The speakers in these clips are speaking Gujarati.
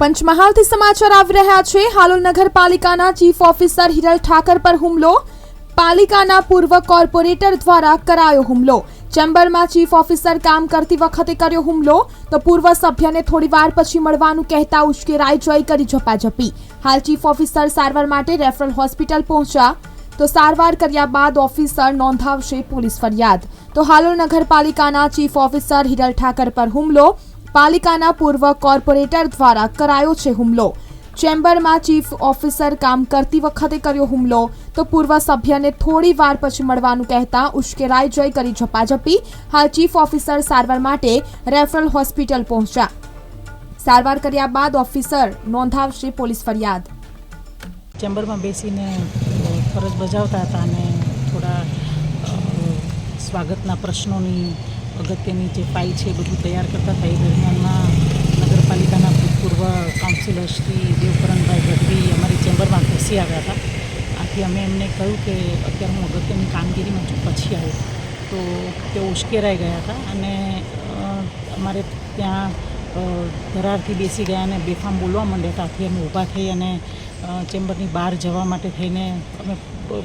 પંચમહાલથી સમાચાર આવી રહ્યા છે. હાલોલ નગરપાલિકાના ચીફ ઓફિસર હિરલ ઠાકર પર હુમલો. પાલિકાના પૂર્વ કોર્પોરેટર દ્વારા કરાયો હુમલો. ચેમ્બરમાં ચીફ ઓફિસર કામ કરતી વખતે કર્યો હુમલો. તો પૂર્વ સભ્યને થોડી વાર પછી મળવાનું કહેતા ઉશ્કેરાઈ જઈ કરી ઝપાઝપી. હાલ ચીફ ઓફિસર સારવાર માટે રેફરલ હોસ્પિટલ પહોંચ્યા. તો સારવાર કર્યા બાદ ઓફિસર નોંધાવશે પોલીસ ફરિયાદ. તો હાલોલ નગરપાલિકાના ચીફ ઓફિસર હિરલ ઠાકર પર હુમલો. પાલિકાના પૂર્વ કોર્પોરેટર દ્વારા કરાયો છે હુમલો. ચેમ્બરમાં ચીફ ઓફિસર કામ કરતી વખતે કર્યો હુમલો. તો પૂર્વ સભ્યને થોડી વાર પછી મળવાનું કહેતા ઉશ્કેરાઈ જઈ કરી ઝપાઝપી. હાલ ચીફ ઓફિસર સારવાર માટે રેફરલ હોસ્પિટલ પહોંચ્યા. સારવાર કર્યા બાદ ઓફિસર નોંધાવશે પોલીસ ફરિયાદ. ચેમ્બરમાં બેસીને ફરજ બજાવતા હતા અને થોડા સ્વાગતના પ્રશ્નોની અગત્યની જે ફાઇલ છે એ બધું તૈયાર કરતા હતા એ દરમિયાનમાં નગરપાલિકાના ભૂતપૂર્વ કાઉન્સિલર શ્રી દેવકરણભાઈ ગઢવી અમારી ચેમ્બરમાં ઘસી આવ્યા હતા. આથી અમે એમને કહ્યું કે અત્યારે હું અગત્યની કામગીરીમાં છું, પછી આવ્યો તો તેઓ ઉશ્કેરાઈ ગયા હતા અને અમારે ત્યાં ધરારથી બેસી ગયા અને બેફામ બોલવા માંડ્યા હતા. આથી અમે ઊભા થઈ અને ચેમ્બરની બહાર જવા માટે થઈને અમે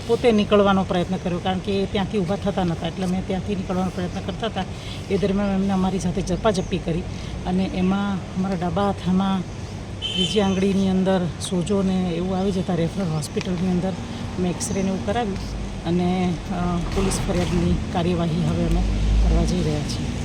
પોતે નીકળવાનો પ્રયત્ન કર્યો, કારણ કે એ ત્યાંથી ઊભા થતા નહોતા. એટલે અમે ત્યાંથી નીકળવાનો પ્રયત્ન કરતા હતા. એ દરમિયાન એમને અમારી સાથે ઝપાઝપી કરી અને એમાં અમારા ડાબા હાથમાં ત્રીજી આંગળીની અંદર સોજો ને એવું આવી જતાં રેફરલ હોસ્પિટલની અંદર અમે એક્સરે ને એવું કરાવ્યું અને પોલીસ ફરિયાદની કાર્યવાહી હવે અમે કરવા જઈ રહ્યા છીએ.